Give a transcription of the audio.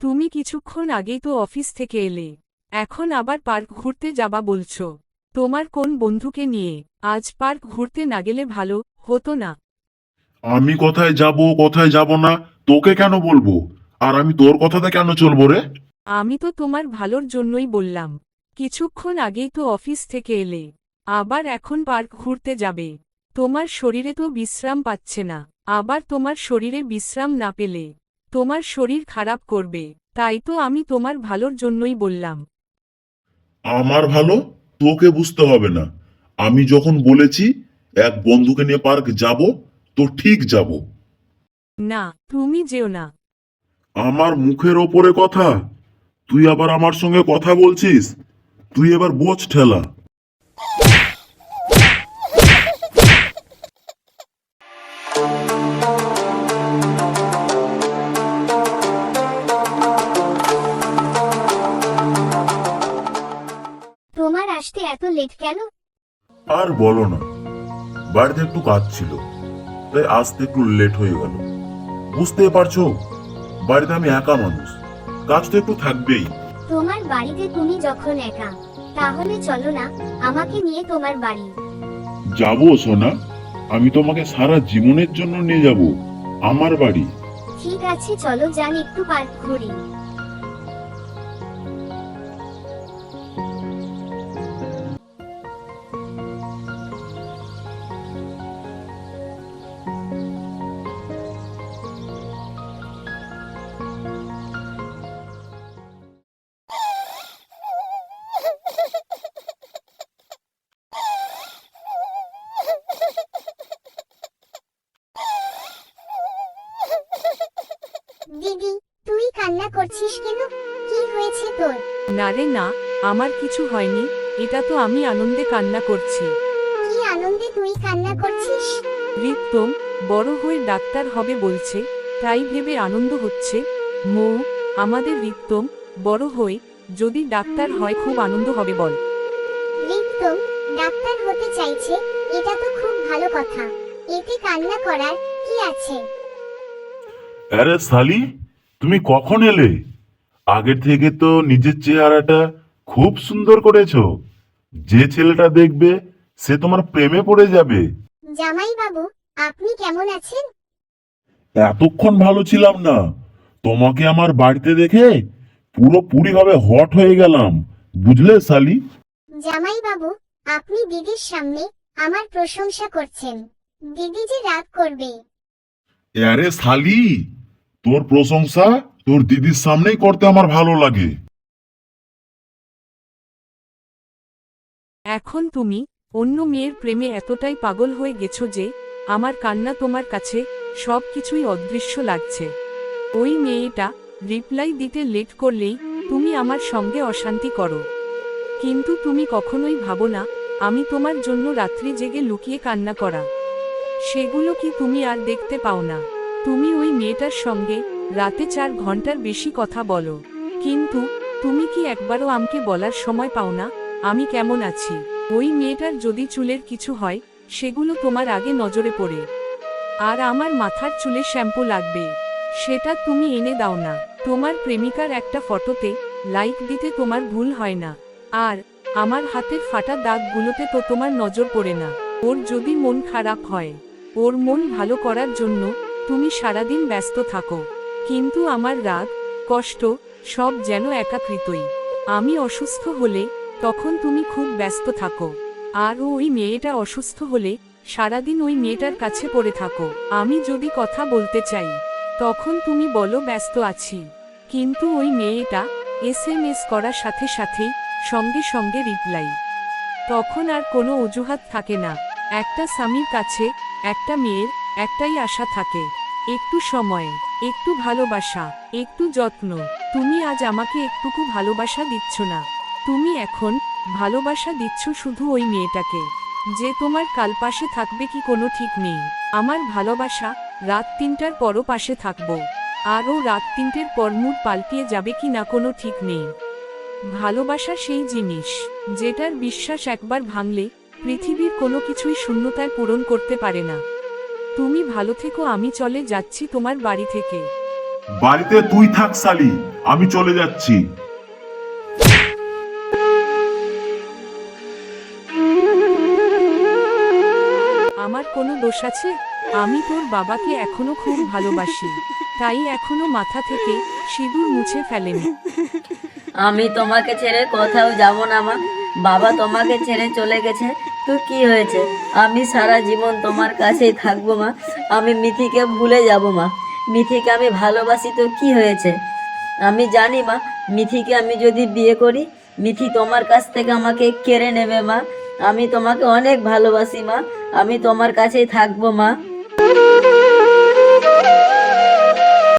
তুমি কিছুক্ষণ আগেই তো অফিস থেকে এলে। এখন আবার পার্ক ঘুরতে যাবা বলছো। তোমার কোন বন্ধুকে নিয়ে? আজ পার্ক ঘুরতে না গেলে ভালো হতো না। আমি কোথায় যাব কোথায় যাব না তোকে কেন বলব? আর আমি তোর কথাতে কেন চলবো রে? আমি তো তোমার ভালোর জন্যই বললাম। কিছুক্ষণ আগেই তো অফিস থেকে এলে। আবার এখন পার্ক ঘুরতে যাবে। তোমার শরীরে তো বিশ্রাম পাচ্ছে না। আবার তোমার শরীরে বিশ্রাম না পেলে। তোমার শরীর খারাপ করবে। তাই তো আমি তোমার ভালোর জন্যই বললাম। আমার ভালো? তোকে বুঝতে হবে না। আমি যখন বলেছি এক বন্ধুকে নিয়ে পার্ক যাব তো ঠিক যাব। না তুমি যেও না। আমার মুখের ওপরে কথা? তুই আবার আমার সঙ্গে কথা বলছিস? তুই এবার বোঝ ঠেলা। তোমার আসতে এত লেট কেন? আর বলো না। বাড়িতে একটু কাজ ছিল তাই আসতে একটু লেট হয়ে গেল। বুঝতে পারছ বাড়িতে আমি একা মানুষ কাজ তো একটু থাকবেই। তোমার বাড়িতে তুমি যখন একা তাহলে চলো না আমাকে নিয়ে তোমার বাড়ি। যাব সোনা আমি তোমাকে সারা জীবনের জন্য নিয়ে যাব আমার বাড়ি। ঠিক আছে চলো যান একটু পার্ক ঘুরি। দিদি তুই কান্না করছিস কেন? কি হয়েছে তোর? না রে না আমার কিছু হয়নি এটা তো আমি আনন্দে কান্না করছি। কি আনন্দে তুই কান্না করছিস? রিক্তম বড় হয়ে ডাক্তার হবে বলছে তাই ভেবে আনন্দ হচ্ছে। মৌ আমাদের রিক্তম বড় হয়ে যদি ডাক্তার হয় খুব আনন্দ হবে বল। রিক্তম ডাক্তার হতে চাইছে এটা তো খুব ভালো কথা। এতে কান্না করার কি আছে? আরে সালি তুমি কখন এলে? আগের থেকে তো নিজের চেহারাটা খুব সুন্দর করেছ। যে ছেলেটা দেখবে সে তোমার প্রেমে পড়ে যাবে। জামাই বাবু আপনি কেমন আছেন? এতক্ষণ ভালো ছিলাম না। তোমাকে আমার বাড়িতে দেখে পুরোপুরি ভাবে হট হয়ে গেলাম। বুঝলে সালি জামাই বাবু আপনি দিদির সামনে আমার প্রশংসা করছেন। দিদি যে রাগ করবে। আরে সালি তোর প্রশংসা তোর দিদির সামনেই করতে আমার ভালো লাগে। এখন তুমি অন্য মেয়ের প্রেমে এতটাই পাগল হয়ে গেছো যে আমার কান্না তোমার কাছে সব কিছুই অদৃশ্য লাগছে। ওই মেয়েটা রিপ্লাই দিতে লেট করলেই তুমি আমার সঙ্গে অশান্তি করো। কিন্তু তুমি কখনোই ভাবো না, আমি তোমার জন্য রাত্রি জেগে লুকিয়ে কান্না করা। সেগুলো কি তুমি আর দেখতে পাও না। তুমি ওই মেয়েটার সঙ্গে রাতে চার ঘণ্টার বেশি কথা বলো। কিন্তু তুমি কি একবারও আমাকে বলার সময় পাও না? আমি কেমন আছি? ওই মেয়েটার যদি চুলের কিছু হয়, সেগুলো তোমার আগে নজরে পড়ে। আর আমার মাথার চুলে শ্যাম্পু লাগবে। সেটা তুমি এনে দাও না। তোমার প্রেমিকার একটা ফটোতে লাইক দিতে তোমার ভুল হয় না। আর আমার হাতের ফাটা দাগগুলোতে তো তোমার নজর পড়ে না। ওর যদি মন খারাপ হয়, ওর মন ভালো করার জন্য তুমি সারাদিন ব্যস্ত থাকো। কিন্তু আমার রাগ, কষ্ট, সব যেন একাকৃতই। আমি অসুস্থ হলে তখন তুমি খুব ব্যস্ত থাকো। আর ওই মেয়েটা অসুস্থ হলে সারাদিন ওই মেয়েটার কাছে পড়ে থাকো। আমি যদি কথা বলতে চাই, তখন তুমি বলো, ব্যস্ত আছি। কিন্তু ওই মেয়েটা এস এম এস করার সাথে সাথেই সঙ্গে সঙ্গে রিপ্লাই। তখন আর কোনো অজুহাত থাকে না। একটা স্বামীর কাছে একটা মেয়ের একটাই আশা থাকে। একটু সময়, একটু ভালোবাসা, একটু যত্ন। তুমি আজ আমাকে একটুকু ভালোবাসা দিচ্ছ না। তুমি এখন ভালোবাসা দিচ্ছ শুধু ওই মেয়েটাকে। যে তোমার কাল পাশে থাকবে কি কোনো ঠিক নেই। আমার ভালোবাসা রাত তিনটার পরও পাশে থাকব। আরও রাত তিনটের পর মুড পাল্টিয়ে যাবে কি না কোনো ঠিক নেই। ভালোবাসা সেই জিনিস, যেটার বিশ্বাস একবার ভাঙলে পৃথিবীর কোনো কিছুই শূন্যতায় পূরণ করতে পারে না। তুমি ভালো থেকো আমি চলে যাচ্ছি তোমার বাড়ি থেকে। বাড়িতে তুই থাক সালি আমি চলে যাচ্ছি। আমার কোনো দোষ আছে? আমি তোর বাবাকে এখনও খুব ভালোবাসি। তাই এখনও মাথা থেকে সিঁদুর মুছে ফেলেনি। আমি তোমাকে ছেড়ে কোথাও যাব না মা। বাবা তোমাকে ছেড়ে চলে গেছে। তো কি হয়েছে? আমি সারা জীবন তোমার কাছেই থাকব মা। আমি মিথিকে ভুলে যাব মা। মিথিকে আমি ভালোবাসি তো কি হয়েছে? আমি জানি মা, মিথিকে আমি যদি বিয়ে করি, মিথি তোমার কাছ থেকে আমাকে কেড়ে নেবে মা। আমি তোমাকে অনেক ভালোবাসি মা। আমি তোমার কাছেই থাকব মা।